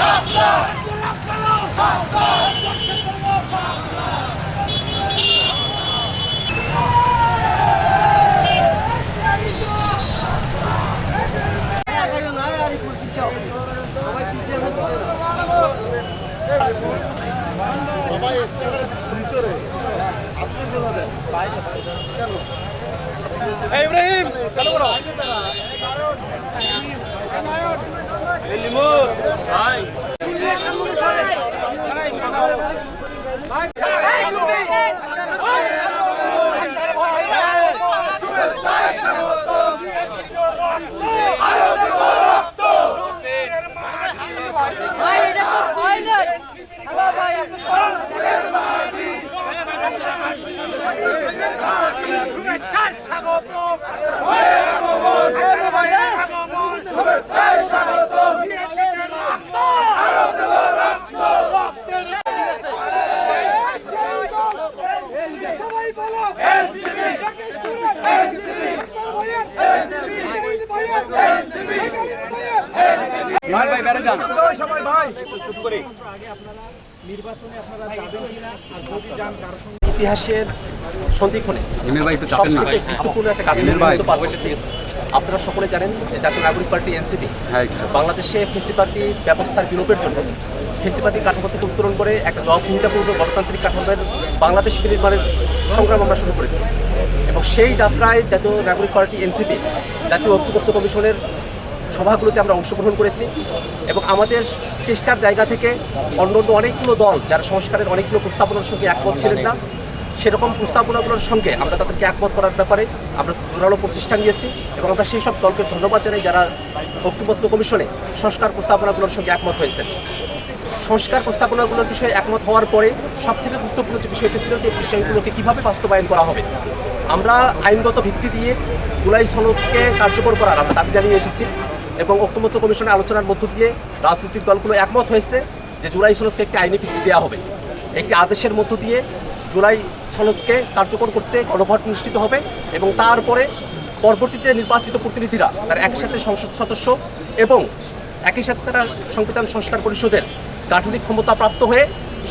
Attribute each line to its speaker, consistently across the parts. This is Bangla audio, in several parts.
Speaker 1: হাত ইব্রাহিম চালু করো
Speaker 2: ভাই এটা তো হয় না হ্যালো ভাই আপনি শোনেন
Speaker 1: ভাই ভাই বেড়ে যান
Speaker 3: ইতিহাসের সন্ধিক্ষণে
Speaker 1: একটু
Speaker 3: গুরুত্বপূর্ণ কাজ আপনারা সকলে জানেন যে জাতীয় নাগরিক পার্টি এনসিপি
Speaker 1: হ্যাঁ
Speaker 3: বাংলাদেশে ফেসিবাদী ব্যবস্থার বিলোপের জন্য ফেসিবাদী কাঠামো থেকে উত্তরণ করে একটা জবাবদিহিতাপূর্ণ গণতান্ত্রিক কাঠামোর বাংলাদেশ বিনির্মাণের সংগ্রাম আমরা শুরু করেছি। সেই যাত্রায় জাতীয় নাগরিক পার্টি এনসিপি, জাতীয় ঐক্যবদ্ধ কমিশনের সভাগুলোতে আমরা অংশগ্রহণ করেছি এবং আমাদের চেষ্টার জায়গা থেকে অন্য অন্য অনেকগুলো দল যারা সংস্কারের অনেকগুলো প্রস্তাবনার সঙ্গে একমত ছিলেন না, সেরকম প্রস্তাবনাগুলোর সঙ্গে আমরা তাদেরকে একমত করার ব্যাপারে আমরা জোরালো প্রচেষ্টা নিয়েছি এবং আমরা সেই সব দলকে ধন্যবাদ জানাই যারা ঐক্যবদ্ধ কমিশনে সংস্কার প্রস্তাবনাগুলোর সঙ্গে একমত হয়েছেন। সংস্কার প্রস্তাবনাগুলোর বিষয়ে একমত হওয়ার পরে সব থেকে গুরুত্বপূর্ণ যে বিষয়টি ছিল যে বিষয়গুলোকে কীভাবে বাস্তবায়ন করা হবে আমরা আইনগত ভিত্তি দিয়ে জুলাই সনদকে কার্যকর করার আমরা দাবি জানিয়ে এসেছি এবং ঐক্যমত্য কমিশনের আলোচনার মধ্য দিয়ে রাজনৈতিক দলগুলো একমত হয়েছে যে জুলাই সনদকে একটি আইনি ভিত্তি দেওয়া হবে। একটি আদেশের মধ্য দিয়ে জুলাই সনদকে কার্যকর করতে গণভোট অনুষ্ঠিত হবে এবং তারপরে পরবর্তীতে নির্বাচিত প্রতিনিধিরা তার একই সাথে সংসদ সদস্য এবং একই সাথে তারা সংবিধান সংস্কার পরিষদের গাঠনিক ক্ষমতা প্রাপ্ত হয়ে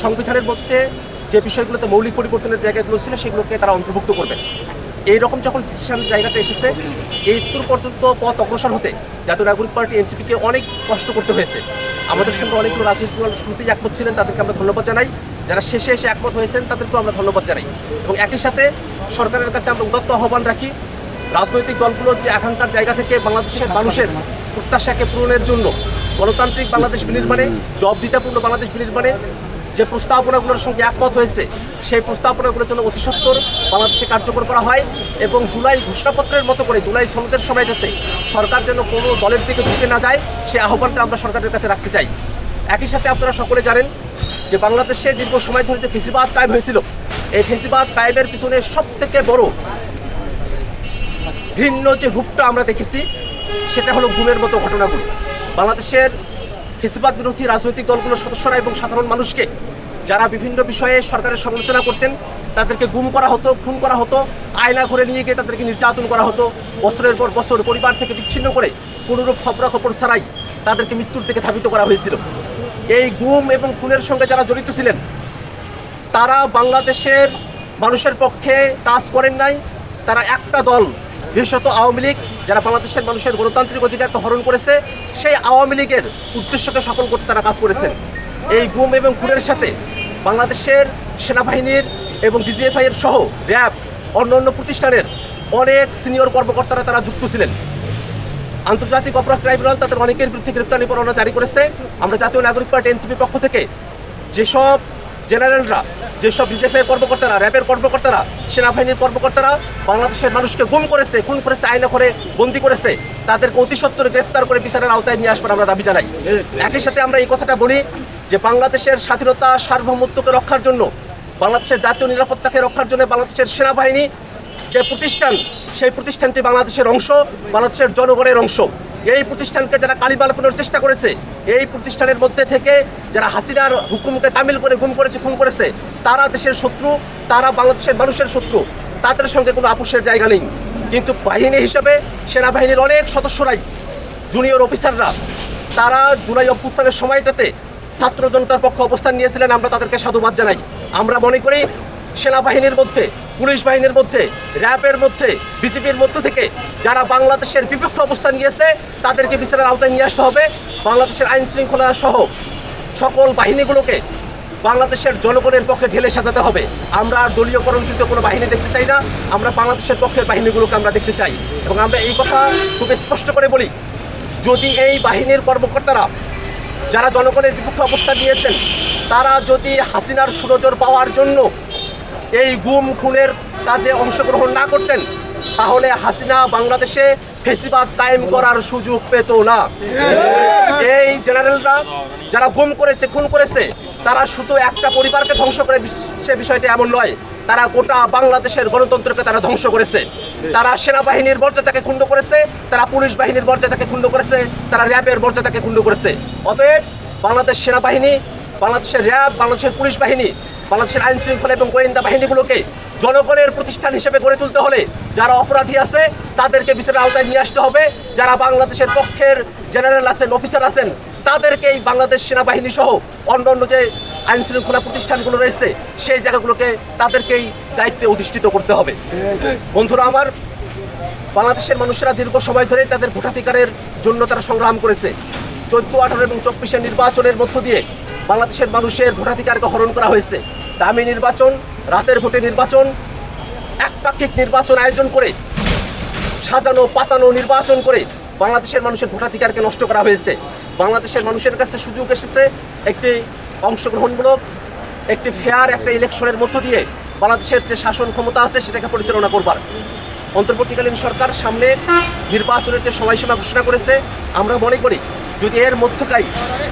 Speaker 3: সংবিধানের মধ্যে যে বিষয়গুলোতে মৌলিক পরিবর্তনের জায়গাগুলো ছিল সেগুলোকে তারা অন্তর্ভুক্ত করবেন এই রকম যখন ডিসিশন জায়গাটা এসেছে, এই দূর পর্যন্ত পথ অগ্রসর হতে জাতীয় নাগরিক পার্টি এনসিপিকে অনেক কষ্ট করতে হয়েছে। আমাদের সঙ্গে অনেকগুলো রাজনৈতিক দল শুরুতেই একমত ছিলেন, তাদেরকে আমরা ধন্যবাদ জানাই। যারা শেষে এসে একমত হয়েছেন, তাদেরকেও আমরা ধন্যবাদ জানাই। এবং একই সাথে সরকারের কাছে আমরা উদাত্ত আহ্বান রাখি, রাজনৈতিক দলগুলোর যে আকাঙ্ক্ষার জায়গা থেকে বাংলাদেশের মানুষের প্রত্যাশাকে পূরণের জন্য গণতান্ত্রিক বাংলাদেশ বিনির্মাণে জবাবদিতাপূর্ণ বাংলাদেশ বিনির্মাণে যে প্রস্তাবনাগুলোর সঙ্গে একমত হয়েছে, সেই প্রস্তাবনাগুলোর জন্য অতি সত্বর বাংলাদেশে কার্যকর করা হয় এবং জুলাই ঘোষণাপত্রের মতো করে, জুলাই সনদের সময়টাতে সরকার যেন কোনো দলের দিকে ঝুঁকে না যায় সেই আহ্বানটা আমরা সরকারের কাছে রাখতে চাই। একই সাথে আপনারা সকলে জানেন যে বাংলাদেশে দীর্ঘ সময় ধরে যে ফেসিবাদ কায়েম হয়েছিল, এই ফেসিবাদ কায়েমের পিছনে সব থেকে বড় ভিন্ন যে রূপটা আমরা দেখেছি, সেটা হলো গুণের মতো ঘটনাগুলো। বাংলাদেশের ফেসিবাদ বিরোধী রাজনৈতিক দলগুলোর সদস্যরা এবং সাধারণ মানুষকে যারা বিভিন্ন বিষয়ে সরকারের সমালোচনা করতেন, তাদেরকে গুম করা হতো, খুন করা হতো, আয়না ঘরে নিয়ে গিয়ে তাদেরকে নির্যাতন করা হতো, বছরের পর বছর পরিবার থেকে বিচ্ছিন্ন করে কোনোরূপ খবরাখবর ছাড়াই তাদেরকে মৃত্যুর দিকে ধাবিত করা হয়েছিল। এই গুম এবং খুনের সঙ্গে যারা জড়িত ছিলেন, তারা বাংলাদেশের মানুষের পক্ষে কাজ করেন নাই, তারা একটা দল বিশেষত আওয়ামী লীগ যারা বাংলাদেশের মানুষের গণতান্ত্রিক অধিকারকে হরণ করেছে, সেই আওয়ামী লীগের উদ্দেশ্যকে সফল করতে তারা কাজ করেছেন। এই গুম এবং খুনের সাথে বাংলাদেশের সেনাবাহিনীর এবং ডিজিএফআই এর সহ র্যাব, অন্য অন্য প্রতিষ্ঠানের অনেক সিনিয়র কর্মকর্তারা তারা যুক্ত ছিলেন। আন্তর্জাতিক অপরাধ ট্রাইব্যুনাল তাদের অনেকের বিরুদ্ধে গ্রেপ্তারি পরোয়ানা জারি করেছে। আমরা জাতীয় নাগরিক পার্টি এনসিপির পক্ষ থেকে যেসব জেনারেলরা, যেসব বিজেপির কর্মকর্তারা, র্যাবের কর্মকর্তারা, সেনাবাহিনীর কর্মকর্তারা বাংলাদেশের মানুষকে গুম করেছে, খুন করেছে, আইনা করে বন্দি করেছে, তাদেরকে অতি গ্রেপ্তার করে বিচারের আওতায় নিয়ে আসবার আমরা দাবি জানাই। একই সাথে আমরা এই কথাটা বলি যে বাংলাদেশের স্বাধীনতা সার্বভৌমত্বকে রক্ষার জন্য, বাংলাদেশের জাতীয় নিরাপত্তাকে রক্ষার জন্য বাংলাদেশের সেনাবাহিনী যে প্রতিষ্ঠান, সেই প্রতিষ্ঠানটি বাংলাদেশের অংশ, বাংলাদেশের জনগণের অংশ। এই প্রতিষ্ঠানকে যারা কালিমালাপনের চেষ্টা করেছে, এই প্রতিষ্ঠানের মধ্যে থেকে যারা হাসিনার হুকুমকে তামিল করে গুম করেছে, খুন করেছে, তারা দেশের শত্রু, তারা বাংলাদেশের মানুষের শত্রু, তাদের সঙ্গে কোনো আপোষের জায়গা নেই। কিন্তু বাহিনী হিসাবে সেনাবাহিনীর অনেক সদস্যরাই জুনিয়র অফিসাররা, তারা জুলাই অভ্যুত্থানের সময়টাতে ছাত্র জনতার পক্ষে অবস্থান নিয়েছিলেন, আমরা তাদেরকে সাধুবাদ জানাই। আমরা মনে করি সেনাবাহিনীর মধ্যে, পুলিশ বাহিনীর মধ্যে, র্যাবের মধ্যে বিজেপির মধ্য থেকে যারা বাংলাদেশের বিপক্ষে অবস্থান নিয়েছে, তাদেরকে বিচারের আওতায় নিয়ে আসতে হবে। বাংলাদেশের আইন শৃঙ্খলা সহ সকল বাহিনীগুলোকে বাংলাদেশের জনগণের পক্ষে ঢেলে সাজাতে হবে। আমরা আর দলীয়করণকৃত কোনো বাহিনী দেখতে চাই না। আমরা বাংলাদেশের পক্ষের বাহিনীগুলোকে আমরা দেখতে চাই। এবং আমরা এই কথা খুব স্পষ্ট করে বলি, যদি এই বাহিনীর কর্মকর্তারা যারা জনগণের বিপক্ষে অবস্থান নিয়েছেন, তারা যদি হাসিনার সুনজর পাওয়ার জন্য এই গুম খুনের কাজে অংশগ্রহণ না করতেন, তাহলে হাসিনা বাংলাদেশে ফেসিবাদ কায়েম করার সুযোগ পেত না। এই জেনারেলরা যারা গুম করেছে, খুন করেছে, তারা শুধু একটা পরিবারকে ধ্বংস করে সে বিষয়টা এমন নয়, তারা গোটা বাংলাদেশের গণতন্ত্রকে তারা ধ্বংস করেছে। তারা সেনাবাহিনীর মর্যাদাকে ক্ষুণ্ণ করেছে, তারা পুলিশ বাহিনীর মর্যাদাকে ক্ষুণ্ণ করেছে, তারা র্যাবের মর্যাদাকে ক্ষুণ্ণ করেছে। অতএব বাংলাদেশ সেনাবাহিনী, বাংলাদেশের র্যাব, বাংলাদেশের পুলিশ বাহিনী বাংলাদেশের আইন শৃঙ্খলা এবং গোয়েন্দা বাহিনীগুলোকে জনগণের প্রতিষ্ঠান হিসেবে গড়ে তুলতে হলে যারা অপরাধী আছে, তাদেরকে বিচারের আওতায় নিয়ে আসতে হবে। যারা বাংলাদেশের পক্ষের জেনারেল আছেন, অফিসার আছেন তাদেরকেই বাংলাদেশ সেনাবাহিনী সহ অন্য অন্য যে আইন শৃঙ্খলা প্রতিষ্ঠানগুলো রয়েছে, সেই জায়গাগুলোকে তাদেরকেই দায়িত্বে অধিষ্ঠিত করতে হবে। বন্ধুরা আমার, বাংলাদেশের মানুষেরা দীর্ঘ সময় ধরে তাদের ভোটাধিকারের জন্য তারা সংগ্রাম করেছে। চোদ্দ, আঠারো এবং চব্বিশের নির্বাচনের মধ্য দিয়ে বাংলাদেশের মানুষের ভোটাধিকারকে হরণ করা হয়েছে। দামি নির্বাচন, রাতের ভোটে নির্বাচন একপাক্ষিক নির্বাচন আয়োজন করে, সাজানো, পাতানো, নির্বাচন করে বাংলাদেশের মানুষের ভোটাধিকারকে নষ্ট করা হয়েছে। বাংলাদেশের মানুষের কাছে সুযোগ এসেছে একটি অংশগ্রহণমূলক, একটি ফেয়ার একটা ইলেকশনের মধ্য দিয়ে বাংলাদেশের যে শাসন ক্ষমতা আছে সেটাকে পরিচালনা করবার। অন্তর্বর্তীকালীন সরকার সামনে নির্বাচনের যে সময়সীমা ঘোষণা করেছে, আমরা মনে করি যদি এর মধ্যকাই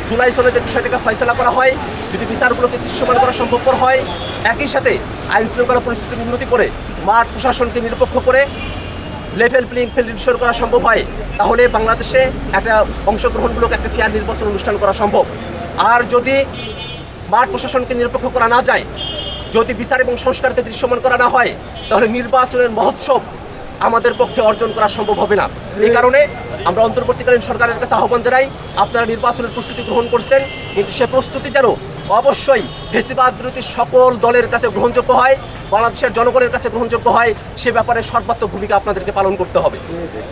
Speaker 3: জুলাই সনেদের বিষয়টাকে ফয়সলা করা হয়, যদি বিচারগুলোকে দৃশ্যমান করা সম্ভবপর হয়, একই সাথে আইন শৃঙ্খলা পরিস্থিতির উন্নতি করে, মাঠ প্রশাসনকে নিরপেক্ষ করে লেভেল প্লেইং ফিল্ড ইনশোর করা সম্ভব হয়, তাহলে বাংলাদেশে একটা অংশগ্রহণমূলক একটা ফেয়ার নির্বাচন অনুষ্ঠান করা সম্ভব। আর যদি মাঠ প্রশাসনকে নিরপেক্ষ করা না যায়, যদি বিচার এবং সংস্কারকে দৃশ্যমান করা না হয়, তাহলে নির্বাচনের মহোৎসব আমাদের পক্ষে অর্জন করা সম্ভব হবে না। এই কারণে আমরা অন্তর্বর্তীকালীন সরকারের কাছে আহ্বান জানাই, আপনারা নির্বাচনের প্রস্তুতি গ্রহণ করছেন, কিন্তু সে প্রস্তুতি যেন অবশ্যই ফেসিবাদ বিরোধী সকল দলের কাছে গ্রহণযোগ্য হয়, বাংলাদেশের জনগণের কাছে গ্রহণযোগ্য হয়, সে ব্যাপারে সর্বাত্মক ভূমিকা আপনাদেরকে পালন করতে হবে।